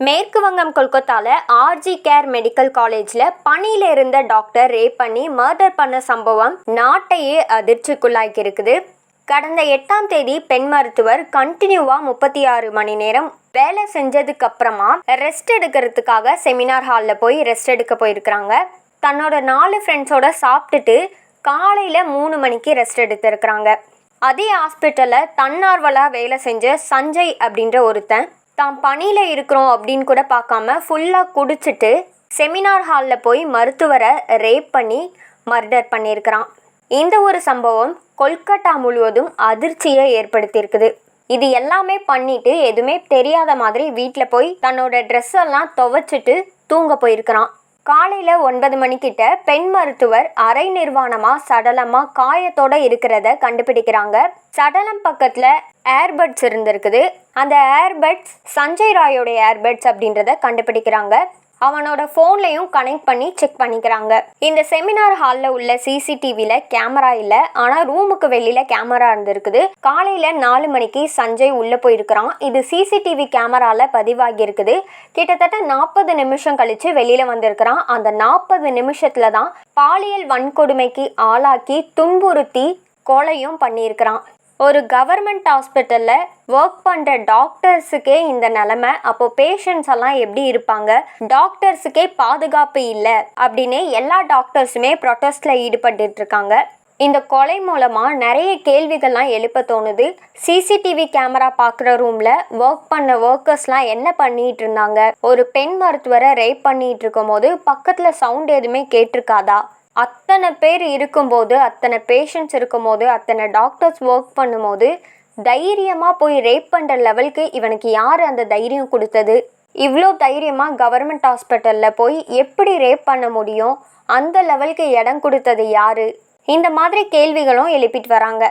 மேற்கு வங்கம் கொல்கத்தாவில் ஆர்ஜி கேர் மெடிக்கல் காலேஜில் பணியில் இருந்த டாக்டர் ரேப் பண்ணி மர்டர் பண்ண சம்பவம் நாட்டையே அதிர்ச்சிக்குள்ளாக்கி இருக்குது கடந்த எட்டாம் தேதி பெண் மருத்துவர் கண்டினியூவாக முப்பத்தி ஆறு மணி நேரம் வேலை செஞ்சதுக்கு அப்புறமா ரெஸ்ட் எடுக்கிறதுக்காக செமினார் ஹாலில் போய் ரெஸ்ட் எடுக்க போயிருக்கிறாங்க. தன்னோட நாலு ஃப்ரெண்ட்ஸோட சாப்பிட்டுட்டு காலையில் மூணு மணிக்கு ரெஸ்ட் எடுத்திருக்கிறாங்க. அதே ஹாஸ்பிட்டலில் தன்னார்வலாக வேலை செஞ்ச சஞ்சய் அப்படின்ற ஒருத்தன் தான் பணியில் இருக்கிறோம் அப்படின்னு கூட பார்க்காம ஃபுல்லாக குடிச்சிட்டு செமினார் ஹாலில் போய் மருத்துவரை ரேப் பண்ணி மர்டர் பண்ணியிருக்கிறான். இந்த ஒரு சம்பவம் கொல்கட்டா முழுவதும் அதிர்ச்சியை ஏற்படுத்தியிருக்குது. இது எல்லாமே பண்ணிட்டு எதுவுமே தெரியாத மாதிரி வீட்டில் போய் தன்னோட ட்ரெஸ் எல்லாம் துவைச்சிட்டு தூங்க போயிருக்கிறான். காலையில் ஒன்பது மணிக்கிட்ட பெண் மருத்துவர் அரை நிர்வாணமாக சடலமாக காயத்தோட இருக்கிறத கண்டுபிடிக்கிறாங்க. சடலம் பக்கத்தில் ஏர்பட்ஸ் இருந்திருக்குது. அந்த ஏர்பட்ஸ் சஞ்சய் ராயோட ஏர்பட்ஸ் அப்படின்றத கண்டுபிடிக்கிறாங்க. அவனோட ஃபோன்லையும் கனெக்ட் பண்ணி செக் பண்ணிக்கிறாங்க. இந்த செமினார் ஹாலில் உள்ள சிசிடிவியில் கேமரா இல்லை ஆனால் ரூமுக்கு வெளியில் கேமரா இருந்திருக்குது. காலையில் நாலு மணிக்கு சஞ்சய் உள்ளே போயிருக்கிறான். இது சிசிடிவி கேமராவில் பதிவாகி இருக்குது கிட்டத்தட்ட நாற்பது நிமிஷம் கழித்து வெளியில் வந்திருக்கிறான். அந்த நாற்பது நிமிஷத்தில் தான் பாலியல் வன்கொடுமைக்கு ஆளாக்கி துன்புறுத்தி கொலையும் பண்ணியிருக்கிறான். ஒரு கவர்மெண்ட் ஹாஸ்பிட்டலில் ஒர்க் பண்ணுற டாக்டர்ஸுக்கே இந்த நிலமை. அப்போ பேஷண்ட்ஸ் எல்லாம் எப்படி இருப்பாங்க? டாக்டர்ஸுக்கே பாதுகாப்பு இல்லை அப்படின்னு எல்லா டாக்டர்ஸுமே ப்ரொட்டஸ்டில் ஈடுபட்டு இருக்காங்க. இந்த கொலை மூலமாக நிறைய கேள்விகள்லாம் எழுப்ப தோணுது. சிசிடிவி கேமரா பார்க்குற ரூமில் ஒர்க் பண்ண ஒர்க்கர்ஸ்லாம் என்ன பண்ணிட்டு இருந்தாங்க? ஒரு பெண் மருத்துவரை ரேப் பண்ணிட்டு இருக்கும் போது பக்கத்தில் சவுண்ட் எதுவுமே கேட்டிருக்காதா? அத்தனை பேர் இருக்கும்போது அத்தனை பேஷண்ட்ஸ் இருக்கும்போது அத்தனை டாக்டர்ஸ் ஒர்க் பண்ணும்போது தைரியமாக போய் ரேப் பண்ணுற லெவலுக்கு இவனுக்கு யார் அந்த தைரியம் கொடுத்தது? இவ்வளோ தைரியமாக கவர்மெண்ட் ஹாஸ்பிட்டலில் போய் எப்படி ரேப் பண்ண முடியும்? அந்த லெவலுக்கு இடம் கொடுத்தது யார்? இந்த மாதிரி கேள்விகளும் எழுப்பிட்டு வராங்க.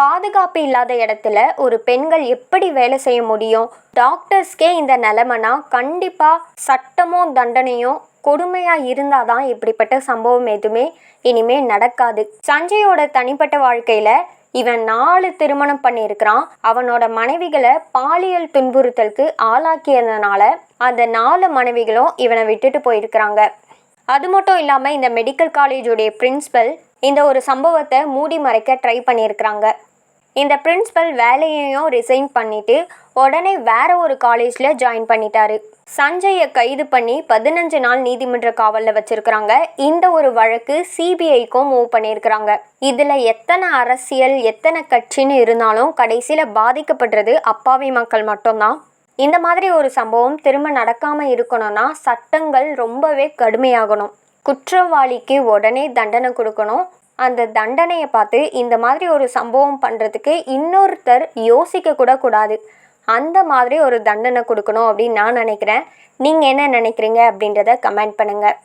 பாதுகாப்பு இல்லாத இடத்துல ஒரு பெண்கள் எப்படி வேலை செய்ய முடியும்? டாக்டர்ஸ்க்கே இந்த நிலைமைனா கண்டிப்பாக சட்டமும் தண்டனையும் கொடுமையாக இருந்தால் தான் இப்படிப்பட்ட சம்பவம் எதுவுமே இனிமேல் நடக்காது. சஞ்சயோட தனிப்பட்ட வாழ்க்கையில் இவன் நாலு திருமணம் பண்ணியிருக்கிறான். அவனோட மனைவிகளை பாலியல் துன்புறுத்தலுக்கு ஆளாக்கியதுனால அந்த நாலு மனைவிகளும் இவனை விட்டுட்டு போயிருக்கிறாங்க. அது மட்டும் இல்லாமல் இந்த மெடிக்கல் காலேஜுடைய பிரின்ஸிபல் இந்த ஒரு சம்பவத்தை மூடி மறைக்க ட்ரை பண்ணியிருக்கிறாங்க. இந்த பிரின்ஸ்பல் வேலையையும் ரிசைன் பண்ணிட்டு உடனே வேற ஒரு காலேஜில் ஜாயின் பண்ணிட்டாரு. சஞ்சயை கைது பண்ணி பதினஞ்சு நாள் நீதிமன்ற காவலில் வச்சிருக்கிறாங்க. இந்த ஒரு வழக்கு சிபிஐக்கும் மூவ் பண்ணியிருக்கிறாங்க இதில் எத்தனை அரசியல் எத்தனை கட்சின்னு இருந்தாலும் கடைசியில் பாதிக்கப்படுறது அப்பாவி மக்கள் மட்டும்தான். இந்த மாதிரி ஒரு சம்பவம் திரும்ப நடக்காமல் இருக்கணும்னா சட்டங்கள் ரொம்பவே கடுமையாகணும். குற்றவாளிக்கு உடனே தண்டனை கொடுக்கணும். அந்த தண்டனையை பார்த்து இந்த மாதிரி ஒரு சம்பவம் பண்ணுறதுக்கு இன்னொருத்தர் யோசிக்க கூட கூடாது. அந்த மாதிரி ஒரு தண்டனை கொடுக்கணும் அப்படின்னு நான் நினைக்கிறேன். நீங்கள் என்ன நினைக்கிறீங்க அப்படின்றத கமெண்ட் பண்ணுங்கள்